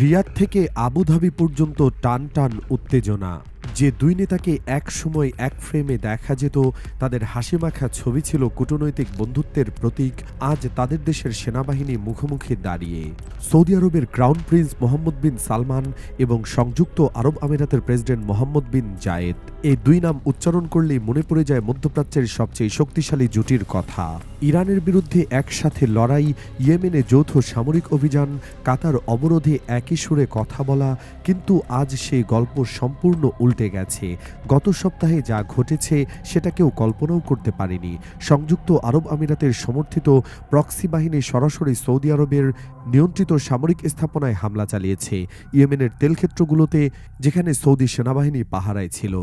রিয়াদ থেকে আবুধাবি পর্যন্ত টান টান উত্তেজনা। যে দুই নেতাকে এক সময় এক ফ্রেমে দেখা যেত, তাদের হাসিমাখা ছবি ছিল কূটনৈতিক বন্ধুত্বের প্রতীক। আজ তাদের দেশের সেনাবাহিনী মুখোমুখি দাঁড়িয়ে। সৌদি আরবের crown prince Mohammed bin Salman এবং সংযুক্ত আরব আমিরাতের প্রেসিডেন্ট মোহাম্মদ বিন জায়েদ। এই দুই নাম উচ্চারণ করলেই মনে পড়ে যায় মধ্যপ্রাচ্যের সবচেয়ে শক্তিশালী জুটির কথা। ইরানের বিরুদ্ধে একসাথে লড়াই, ইয়েমেনে যৌথ সামরিক অভিযান, কাতার অবরোধে একই সুরে কথা বলা, কিন্তু আজ সেই গল্প সম্পূর্ণ উল্টে গেছে। গত সপ্তাহে যা ঘটেছে সেটা কেউ কল্পনাও করতে পারেনি। সংযুক্ত আরব আমিরাতের সমর্থিত প্রক্সি বাহিনী সরাসরি সৌদি আরবের নিয়ন্ত্রিত সামরিক স্থাপনায় হামলা চালিয়েছে। ইয়েমেনের তেলক্ষেত্রগুলোতে, যেখানে সৌদি সেনাবাহিনী পাহারায় ছিল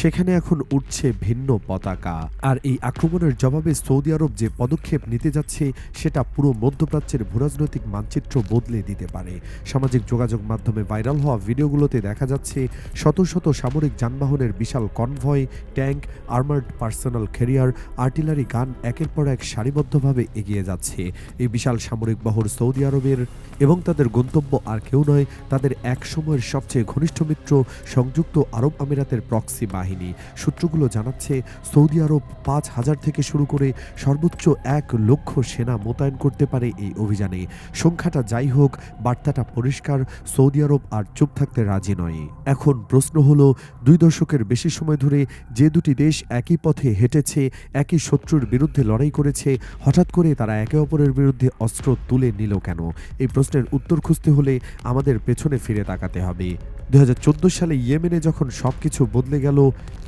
সেখানে এখন উঠছে ভিন্ন পতাকা। আর এই আক্রমণের জবাবে সৌদি আরব যে পদক্ষেপ নিতে যাচ্ছে, সেটা পুরো মধ্যপ্রাচ্যের ভূরাজনৈতিক মানচিত্র বদলে দিতে পারে। সামাজিক যোগাযোগ মাধ্যমে ভাইরাল হওয়া ভিডিওগুলোতে দেখা যাচ্ছে, শত শত সামরিক যানবাহনের বিশাল convoy, tank, armoured personnel carrier, artillery gun একের পর এক সারিবদ্ধভাবে এগিয়ে যাচ্ছে। এই বিশাল সামরিক বহর সৌদি আরবের এবং তাদের গন্তব্য আর কেউ নয়, তাদের এক সময়ের সবচেয়ে ঘনিষ্ঠ মিত্র সংযুক্ত আরব আমিরাতের প্রক্সি বাহিনী। সূত্রগুলো জানাচ্ছে, সৌদি আরব পাঁচ হাজার থেকে শুরু করে সর্বোচ্চ এক লক্ষ সেনা মোতায়েন করতে পারে এই অভিযানে। সংখ্যাটা যাই হোক, বার্তাটা পরিষ্কার, সৌদি আরব আর চুপ থাকতে রাজি নয়। এখন প্রশ্ন হলো, দুই দশকের বেশি সময় ধরে যে দুটি দেশ একই পথে হেঁটেছে, একই শত্রুর বিরুদ্ধে লড়াই করেছে, হঠাৎ করে তারা একে অপরের বিরুদ্ধে অস্ত্র তুলে নিল কেন? এই প্রশ্নের উত্তর খুঁজতে হলে আমাদের পেছনে ফিরে তাকাতে হবে। দু হাজার চোদ্দ সালে ইয়েমেনে যখন সবকিছু বদলে গেল,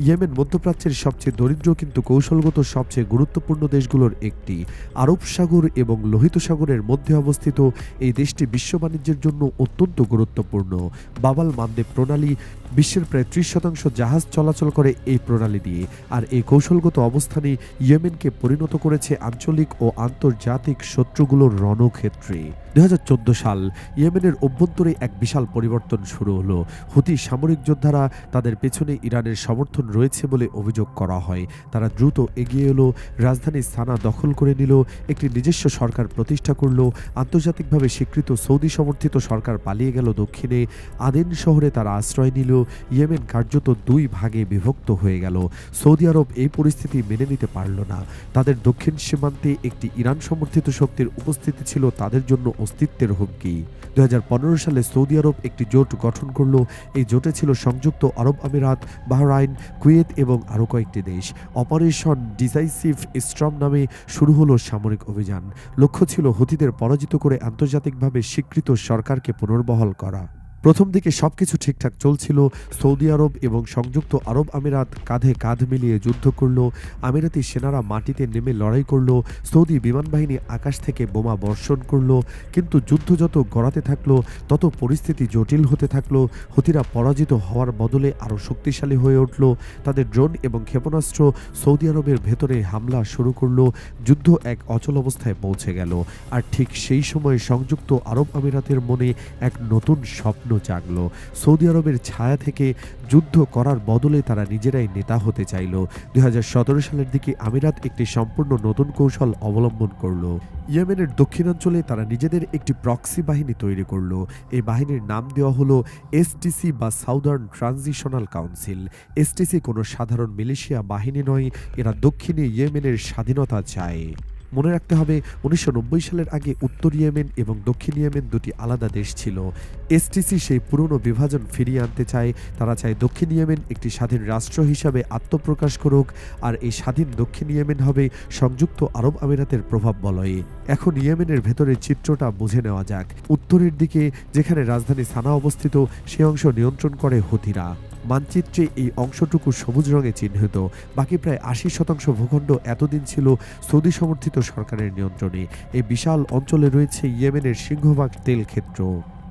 ইয়েমেন মধ্যপ্রাচ্যের সবচেয়ে দরিদ্র কিন্তু কৌশলগত সবচেয়ে গুরুত্বপূর্ণ দেশগুলোর একটি। আরব সাগর এবং লোহিত সাগরের মধ্যে অবস্থিত এই দেশটি বিশ্ব বাণিজ্যের জন্য অত্যন্ত গুরুত্বপূর্ণ। বাবাল মানদেব প্রণালী বিশ্বের প্রায় ত্রিশ শতাংশ জাহাজ চলাচল করে এই প্রণালী দিয়ে, আর এই কৌশলগত অবস্থানে ইয়েমেনকে পরিণত করেছে আঞ্চলিক ও আন্তর্জাতিক শত্রুগুলোর রণক্ষেত্রে। দু হাজার চোদ্দ সাল ইয়েমেনের অভ্যন্তরে এক বিশাল পরিবর্তন শুরু হলো। হুতি সামরিক যোদ্ধারা তাদের পেছনে ইরানের সমর্থন রয়েছে বলে অভিযোগ করা হয়। তারা দ্রুত এগিয়ে এলো, রাজধানী সানা দখল করে নিল, একটি নিজস্ব সরকার প্রতিষ্ঠা করল, আন্তর্জাতিকভাবে স্বীকৃত সৌদি সমর্থিত সরকার পালিয়ে গেল দক্ষিণে, আদেন শহরে তারা আশ্রয় নিল, ইয়েমেন কার্যত দুই ভাগে বিভক্ত হয়ে গেল। সৌদি আরব এই পরিস্থিতি মেনে নিতে পারল না। তাদের দক্ষিণ সীমান্তে একটি ইরান সমর্থিত শক্তির উপস্থিতি ছিল তাদের জন্য অস্তিত্বের হুমকি। দু হাজার পনেরো সালে সৌদি আরব একটি জোট গঠন করল। এই জোটে ছিল সংযুক্ত আরব আমিরাত, বাহরাইন, কুয়েত এবং আরও কয়েকটি দেশ। অপারেশন ডিসাইসিভ স্ট্রম নামে শুরু হলো সামরিক অভিযান। লক্ষ্য ছিল হুতিদের পরাজিত করে আন্তর্জাতিকভাবে স্বীকৃত সরকারকে পুনর্বহাল করা। প্রথম দিকে সবকিছু ঠিকঠাক চলছিল। সৌদি আরব এবং সংযুক্ত আরব আমিরাত কাঁধে কাঁধ মিলিয়ে যুদ্ধ করল। আমিরাতি সেনারা মাটিতে নেমে লড়াই করল। সৌদি বিমান বাহিনী আকাশ থেকে বোমা বর্ষণ করল। কিন্তু যুদ্ধ যত গড়াতে থাকল, তত পরিস্থিতি জটিল হতে থাকল। হুতিরা পরাজিত হওয়ার বদলে আরও শক্তিশালী হয়ে উঠল। তাদের ড্রোন এবং ক্ষেপণাস্ত্র সৌদি আরবের ভেতরে হামলা শুরু করল। যুদ্ধ এক অচল অবস্থায় পৌঁছে গেল। আর ঠিক সেই সময় সংযুক্ত আরব আমিরাতের মনে এক নতুন স্বপ্ন জাগলো। সৌদি আরবের ছায়া থেকে যুদ্ধ করার বদলে তারা নিজেরাই নেতা হতে চাইল। দুই সালের দিকে আমিরাত একটি সম্পূর্ণ নতুন কৌশল অবলম্বন করল। ইয়েমেনের দক্ষিণাঞ্চলে তারা নিজেদের একটি প্রক্সি বাহিনী তৈরি করল। এই বাহিনীর নাম দেওয়া হলো এসটিসি বা সাউদার্ন ট্রানজিশনাল কাউন্সিল। এসটিসি কোনো সাধারণ মিলিশিয়া বাহিনী নয়, এরা দক্ষিণে ইয়েমেনের স্বাধীনতা চায়। মনে রাখতে হবে, উনিশশো নব্বই সালের আগে উত্তর ইয়েমেন এবং দক্ষিণ ইয়েমেন দুটি আলাদা দেশ ছিল। এসটিসি সেই পুরনো বিভাজন ফিরিয়ে আনতে চায়। তারা চায় দক্ষিণ ইয়েমেন একটি স্বাধীন রাষ্ট্র হিসাবে আত্মপ্রকাশ করুক, আর এই স্বাধীন দক্ষিণ ইয়েমেন হবে সংযুক্ত আরব আমিরাতের প্রভাব বলয়ে। এখন ইয়েমেনের ভেতরের চিত্রটা বুঝে নেওয়া যাক। উত্তরের দিকে, যেখানে রাজধানী সানা অবস্থিত, সে অংশ নিয়ন্ত্রণ করে হুতিরা। মানচিত্রে এই অংশটুকু সবুজ রঙে চিহ্নিত। বাকি প্রায় আশি শতাংশ ভূখণ্ড এতদিন ছিল সৌদি সমর্থিত সরকারের নিয়ন্ত্রণে। এই বিশাল অঞ্চলে রয়েছে ইয়েমেনের সিংহভাগ তেল ক্ষেত্র।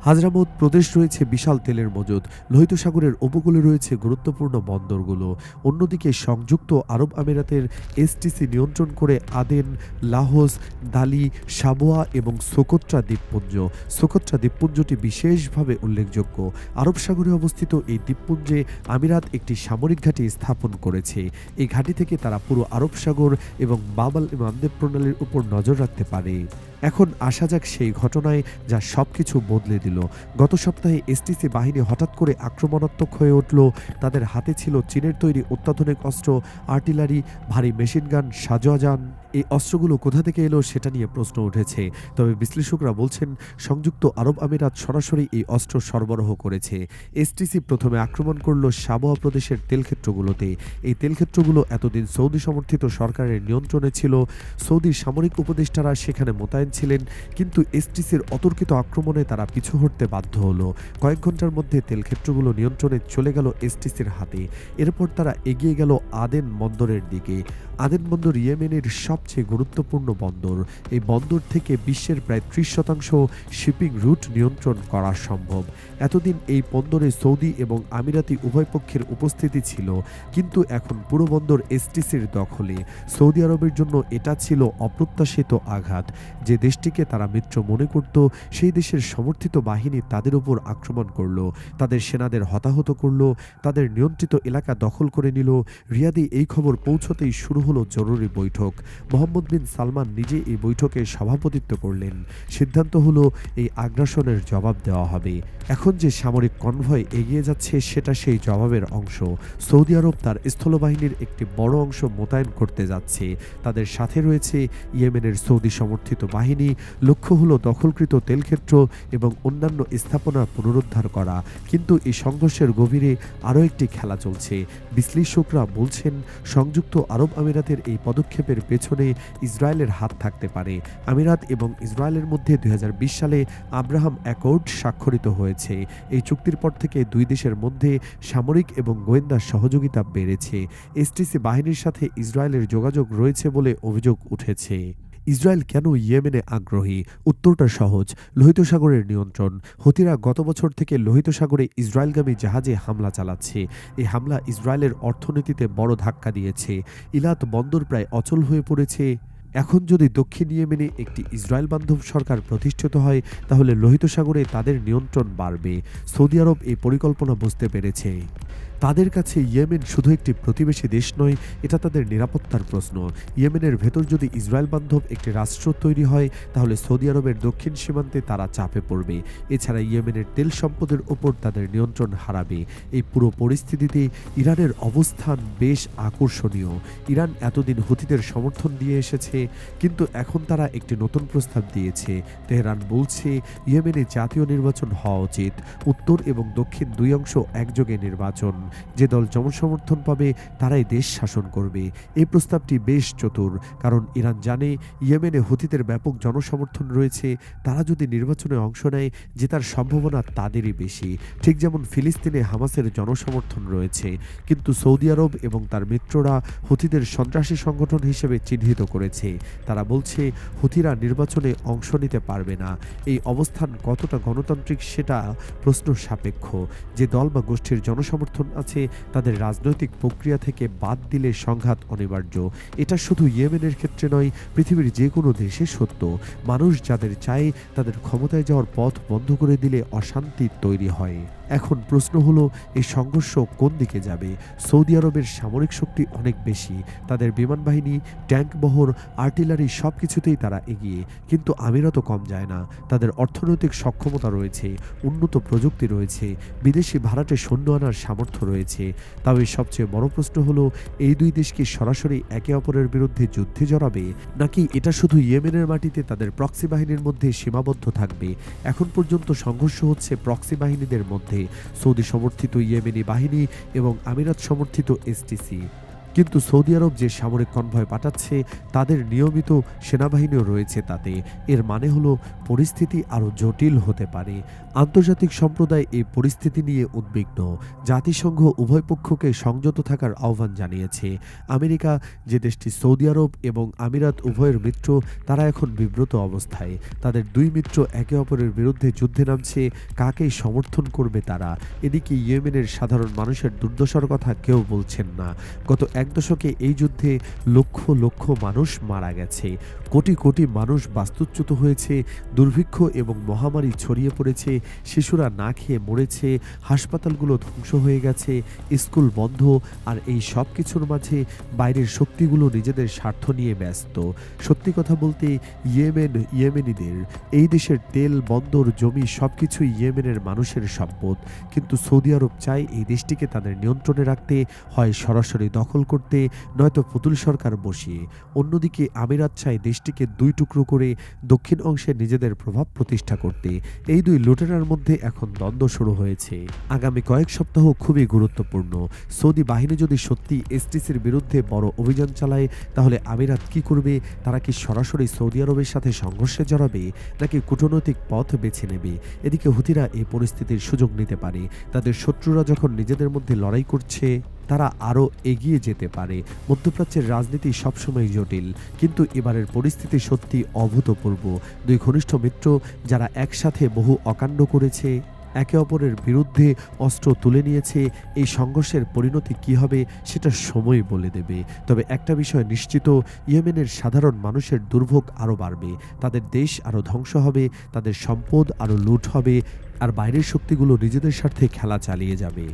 হাজরামত প্রদেশ রয়েছে বিশাল তেলের মজুদ। লোহিত সাগরের উপকূলে রয়েছে গুরুত্বপূর্ণ বন্দরগুলো। অন্যদিকে সংযুক্ত আরব আমিরাতের এসটিসি নিয়ন্ত্রণ করে আদেন, লাহোস, দালি, সাবোয়া এবং সোকোত্রা দ্বীপপুঞ্জ। সোকোত্রা দ্বীপপুঞ্জটি বিশেষভাবে উল্লেখযোগ্য। আরব সাগরে অবস্থিত এই দ্বীপপুঞ্জে আমিরাত একটি সামরিক ঘাঁটি স্থাপন করেছে। এই ঘাঁটি থেকে তারা পুরো আরব সাগর এবং বাবাল মানদেব প্রণালীর উপর নজর রাখতে পারে। এখন আসা যাক সেই ঘটনায় যা সবকিছু বদলে দিল। গত সপ্তাহে এসটিসি বাহিনী হঠাৎ করে আক্রমণাত্মক হয়ে উঠল। তাদের হাতে ছিল চীনের তৈরি অত্যাধুনিক অস্ত্র, আর্টিলারি, ভারী মেশিনগান সাজোয়া যান এই অস্ত্রগুলো কোথা থেকে এলো সেটা নিয়ে প্রশ্ন উঠেছে। তবে বিশ্লেষকরা বলছেন, সংযুক্ত আরব আমিরাত সরাসরি এই অস্ত্র সরবরাহ করেছে। এসটিসি প্রথমে আক্রমণ করল সাবোয়া প্রদেশের তেলক্ষেত্রগুলোতে। এই তেলক্ষেত্রগুলো এতদিন সৌদি সমর্থিত সরকারের নিয়ন্ত্রণে ছিল। সৌদি সামরিক উপদেষ্টারা সেখানে মোতায়েন ছিলেন, কিন্তু এসটিসির অতর্কিত আক্রমণে তারা পিছু হটতে বাধ্য হলো। কয়েক ঘণ্টার মধ্যে তেলক্ষেত্রগুলো নিয়ন্ত্রণে চলে গেল এসটিসির হাতে। এরপর তারা এগিয়ে গেল আদেন বন্দরের দিকে। আদেন বন্দর ইয়েমেনের সবচেয়ে গুরুত্বপূর্ণ বন্দর। এই বন্দর থেকে বিশ্বের প্রায় ত্রিশ শতাংশ শিপিং রুট নিয়ন্ত্রণ করা সম্ভব। এতদিন এই বন্দরে সৌদি এবং আমিরাতি উভয় পক্ষের উপস্থিতি ছিল, কিন্তু এখন পুরো বন্দর এসটিসির দখলে। সৌদি আরবের জন্য এটা ছিল অপ্রত্যাশিত আঘাত। যে দেশটিকে তারা মিত্র মনে করত, সেই দেশের সমর্থিত বাহিনী তাদের উপর আক্রমণ করল, তাদের সেনাদের হতাহত করল, তাদের নিয়ন্ত্রিত এলাকা দখল করে নিল। রিয়াদি এই খবর পৌঁছতেই শুরু হলো জরুরি বৈঠক। মোহাম্মদ বিন সালমান নিজে এই বৈঠকে সভাপতিত্ব করলেন। সিদ্ধান্ত হলো এই আগ্রাসনের জবাব দেওয়া হবে। এখন যে সামরিক কনভয় এগিয়ে যাচ্ছে, সেটা সেই জবাবের অংশ। সৌদি আরব তার স্থলবাহিনীর একটি বড় অংশ মোতায়েন করতে যাচ্ছে। তাদের সাথে রয়েছে ইয়েমেনের সৌদি সমর্থিত বাহিনী, লক্ষ্য হলো দখলকৃত তেলক্ষেত্র এবং অন্যান্য স্থাপনা পুনরুদ্ধার করা। কিন্তু এই সংঘর্ষের গভীরে আরও একটি খেলা চলছে। বিশ্লেষকরা বলছেন, সংযুক্ত আরব আমিরাতের এই পদক্ষেপের পেছনে ইসরায়েলের হাত থাকতে পারে। আমিরাত এবং ইসরায়েলের মধ্যে দুই হাজার বিশ সালে আব্রাহাম অ্যাকর্ড স্বাক্ষরিত হয়েছে। এই চুক্তির পর থেকে দুই দেশের মধ্যে সামরিক এবং গোয়েন্দা সহযোগিতা বেড়েছে। এসটিসি বাহিনীর সাথে ইসরায়েলের যোগাযোগ রয়েছে বলে অভিযোগ উঠেছে। ইসরায়েল কেন ইয়েমেনে আগ্রহী? উত্তরটা সহজ। লোহিত সাগরের নিয়ন্ত্রণ। হতিরা গত বছর থেকে লোহিত সাগরে ইসরায়েলগামী জাহাজে হামলা চালাচ্ছে। এই হামলা ইসরায়েলের অর্থনীতিতে বড় ধাক্কা দিয়েছে। ইলাত বন্দর প্রায় অচল হয়ে পড়েছে। এখন যদি দক্ষিণ ইয়েমেনে একটি ইসরায়েল বান্ধব সরকার প্রতিষ্ঠিত হয়, তাহলে লোহিত সাগরে তাদের নিয়ন্ত্রণ বাড়বে। সৌদি আরব এই পরিকল্পনা বুঝতে পেরেছে। তাদের কাছে ইয়েমেন শুধু একটি প্রতিবেশী দেশ নয়, এটা তাদের নিরাপত্তার প্রশ্ন। ইয়েমেনের ভেতর যদি ইসরায়েল বান্ধব একটি রাষ্ট্র তৈরি হয়, তাহলে সৌদি আরবের দক্ষিণ সীমান্তে তারা চাপে পড়বে। এছাড়া ইয়েমেনের তেল সম্পদের ওপর তাদের নিয়ন্ত্রণ হারাবে। এই পুরো পরিস্থিতিতে ইরানের অবস্থান বেশ আকর্ষণীয়। ইরান এতদিন হুতিদের সমর্থন দিয়ে এসেছে, কিন্তু এখন তারা একটি নতুন প্রস্তাব দিয়েছে। তেহরান বলছে, ইয়েমেনে জাতীয় নির্বাচন হওয়া উচিত। উত্তর এবং দক্ষিণ দুই অংশ একযোগে নির্বাচন। যে দল জনসমর্থন পাবে, তারাই দেশ শাসন করবে। এই প্রস্তাবটি বেশ চতুর, কারণ ইরান জানে ইয়েমেনে হুতিদের ব্যাপক জনসমর্থন রয়েছে। তারা যদি নির্বাচনে অংশ নেয়, জেতার সম্ভাবনা তাদেরই বেশি। ঠিক যেমন ফিলিস্তিনে হামাসের জনসমর্থন রয়েছে, কিন্তু সৌদি আরব এবং তার মিত্ররা হুতিদের সন্ত্রাসী সংগঠন হিসেবে চিহ্নিত করেছে। তারা বলছে হুতিরা নির্বাচনে অংশ নিতে পারবে না। এই অবস্থান কতটা গণতান্ত্রিক সেটা প্রশ্ন সাপেক্ষ। যে দল বা গোষ্ঠীর জনসমর্থন আছে, তাদের রাজনৈতিক প্রক্রিয়া থেকে বাদ দিলে সংঘাত অনিবার্য। এটা শুধু ইয়েমেনের ক্ষেত্রে নয়, পৃথিবীর যে কোনো দেশে সত্য। মানুষ যাদের চায়, তাদের ক্ষমতায় যাওয়ার পথ বন্ধ করে দিলে অশান্তি তৈরি হয়। এখন প্রশ্ন হলো এই সংঘর্ষ কোন দিকে যাবে? সৌদি আরবের সামরিক শক্তি অনেক বেশি। তাদের বিমান বাহিনী, ট্যাঙ্ক বহর, আর্টিলারি সব কিছুতেই তারা এগিয়ে। কিন্তু আমিরাতও কম যায় না। তাদের অর্থনৈতিক সক্ষমতা রয়েছে, উন্নত প্রযুক্তি রয়েছে। বিদেশি ভাড়াটে সৈন্য আনার সামর্থ্য রয়েছে। তবে সবচেয়ে বড় প্রশ্ন হলো, এই দুই দেশ কি সরাসরি একে অপরের বিরুদ্ধে যুদ্ধে জড়াবে? নাকি এটা শুধু ইয়েমেনের মাটিতে তাদের প্রক্সি বাহিনীর মধ্যে সীমাবদ্ধ থাকবে? এখন পর্যন্ত সংঘর্ষ হচ্ছে প্রক্সি বাহিনীদের মধ্যে। সৌদি সমর্থিত ইয়েমেনি বাহিনী এবং আমিরাত সমর্থিত এসটিসি কিন্তু সৌদি আরব যে সামরিক কনভয় পাঠাচ্ছে, তাদের নিয়মিত সেনাবাহিনীও রয়েছে তাতে। এর মানে হলো, পরিস্থিতি আরও জটিল হতে পারে। আন্তর্জাতিক সম্প্রদায় এই পরিস্থিতি নিয়ে উদ্বিগ্ন। জাতিসংঘ উভয় পক্ষকে সংযত থাকার আহ্বান জানিয়েছে। আমেরিকা, যে দেশটি সৌদি আরব এবং আমিরাত উভয়ের মিত্র, তারা এখন বিব্রত অবস্থায়। তাদের দুই মিত্র একে অপরের বিরুদ্ধে যুদ্ধে নামছে, কাকে সমর্থন করবে তারা? এদিকে ইয়েমেনের সাধারণ মানুষের দুর্দশার কথা কেউ বলছেন না। গত এক এক দশকে এই যুদ্ধে লক্ষ লক্ষ মানুষ মারা গেছে। কোটি কোটি মানুষ বাস্তুচ্যুত হয়েছে, দুর্ভিক্ষ এবং মহামারী ছড়িয়ে পড়েছে, শিশুরা না খেয়ে মরেছে, হাসপাতালগুলো ধ্বংস হয়ে গেছে, স্কুল বন্ধ আর এই সব কিছুর মাঝে বাইরের শক্তিগুলো নিজেদের স্বার্থ নিয়ে ব্যস্ত। সত্যি কথা বলতে, ইয়েমেন ইয়েমেনিদের, এই দেশের তেল, বন্দর, জমি সবকিছুই ইয়েমেনের মানুষের সম্পদ। কিন্তু সৌদি আরব চায় এই দেশটিকে তাদের নিয়ন্ত্রণে রাখতে হয় সরাসরি দখল করতে নয়তো পুতুল সরকার বসিয়ে। অন্যদিকে আমিরাত চায় দেশটিকে দুই টুকরো করে দক্ষিণ অংশে নিজেদের প্রভাব প্রতিষ্ঠা করতে। এই দুই লুটেরার মধ্যে এখন দ্বন্দ্ব শুরু হয়েছে। আগামী কয়েক সপ্তাহ খুবই গুরুত্বপূর্ণ। সৌদি বাহিনী যদি সত্যি এসটিসির বিরুদ্ধে বড় অভিযান চালায়, তাহলে আমিরাত কি করবে? তারা কি সরাসরি সৌদি আরবের সাথে সংঘর্ষে জড়াবে, নাকি কূটনৈতিক পথ বেছে নেবে? এদিকে হুতিরা এই পরিস্থিতির সুযোগ নিতে পারে। তাদের শত্রুরা যখন নিজেদের মধ্যে লড়াই করছে তারা আরও এগিয়ে যেতে পারে। মধ্যপ্রাচ্যের রাজনীতি সবসময় জটিল, কিন্তু এবারের পরিস্থিতি সত্যি অভূতপূর্ব। দুই ঘনিষ্ঠ মিত্র যারা একসাথে বহু অকাণ্ড করেছে, একে অপরের বিরুদ্ধে অস্ত্র তুলে নিয়েছে, এই সংঘর্ষের পরিণতি কি হবে সেটা সময় বলে দেবে। তবে একটা বিষয় নিশ্চিত, ইয়েমেনের সাধারণ মানুষের দুর্ভোগ আরও বাড়বে। তাদের দেশ আরও ধ্বংস হবে, তাদের সম্পদ আরও লুট হবে, আর বাইরের শক্তিগুলো নিজেদের স্বার্থে খেলা চালিয়ে যাবে।